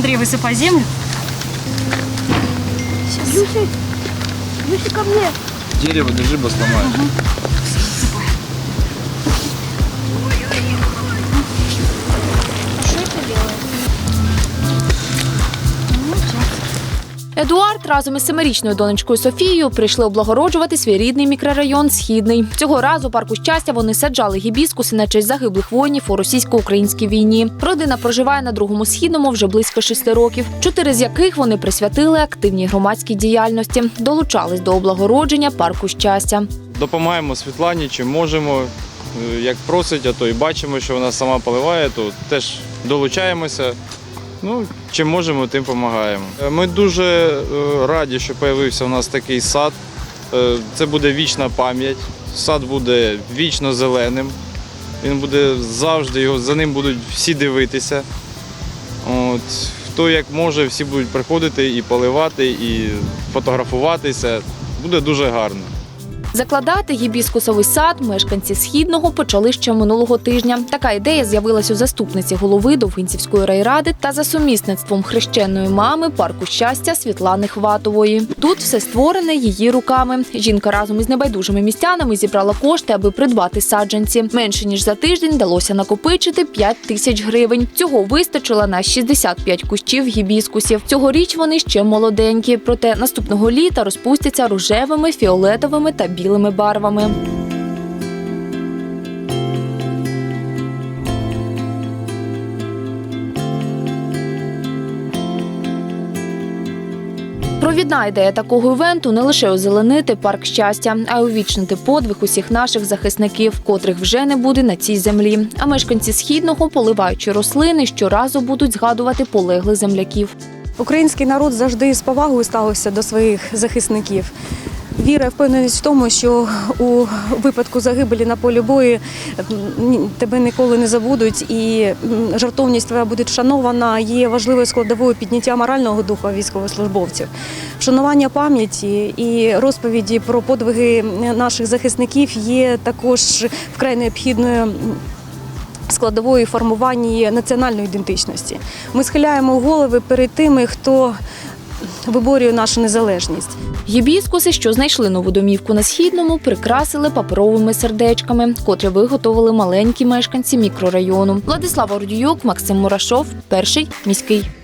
Андрей, высыпай землю. Люси, Люси, ко мне. Дерево держи, бо сломаю. Что Едуард разом із семирічною донечкою Софією прийшли облагороджувати свій рідний мікрорайон Східний. Цього разу парку щастя вони саджали гібіскуси на честь загиблих воїнів у російсько-українській війні. Родина проживає на другому східному вже близько шести років, чотири з яких вони присвятили активній громадській діяльності, долучались до облагородження парку щастя. Допомагаємо Світлані, чим можемо. Е, Як просить, а то і бачимо, що вона сама поливає, то теж долучаємося. Ну, чим можемо, тим допомагаємо. Е, Ми дуже е, раді, що з'явився у нас такий сад. Е, Це буде вічна пам'ять. Сад буде вічно зеленим. Він буде завжди, його, за ним будуть всі дивитися. От, хто як може, всі будуть приходити і поливати, і фотографуватися. Буде дуже гарно. Закладати гібіскусовий сад мешканці східного почали ще минулого тижня. Така ідея з'явилась у заступниці голови Довгинцівської райради та за сумісництвом хрещеної мами парку щастя Світлани Хватової. Тут все створене її руками. Жінка разом із небайдужими містянами зібрала кошти, аби придбати саджанці. Менше ніж за тиждень вдалося накопичити 5 тисяч гривень. Цього вистачило на 65 кущів гібіскусів. Цьогоріч вони ще молоденькі, проте наступного літа розпустяться рожевими, фіолетовими та білими барвами. Провідна ідея такого івенту не лише озеленити парк щастя, а й увічнити подвиг усіх наших захисників, котрих вже не буде на цій землі. А мешканці східного, поливаючи рослини, щоразу будуть згадувати полеглих земляків. Український народ завжди з повагою ставився до своїх захисників. Віра впевненість в тому, що у випадку загибелі на полі бою тебе ніколи не забудуть, і жартовність твоя буде вшанована, є важливою складовою підняття морального духу військовослужбовців. Вшанування пам'яті і розповіді про подвиги наших захисників є також вкрай необхідною м, складової формування національної ідентичності. Ми схиляємо голови перед тими, хто виборює нашу незалежність. Гібіскуси, що знайшли нову домівку на східному, прикрасили паперовими сердечками, котрі виготовили маленькі мешканці мікрорайону. Владислава Ордюк, Максим Мурашов, перший міський.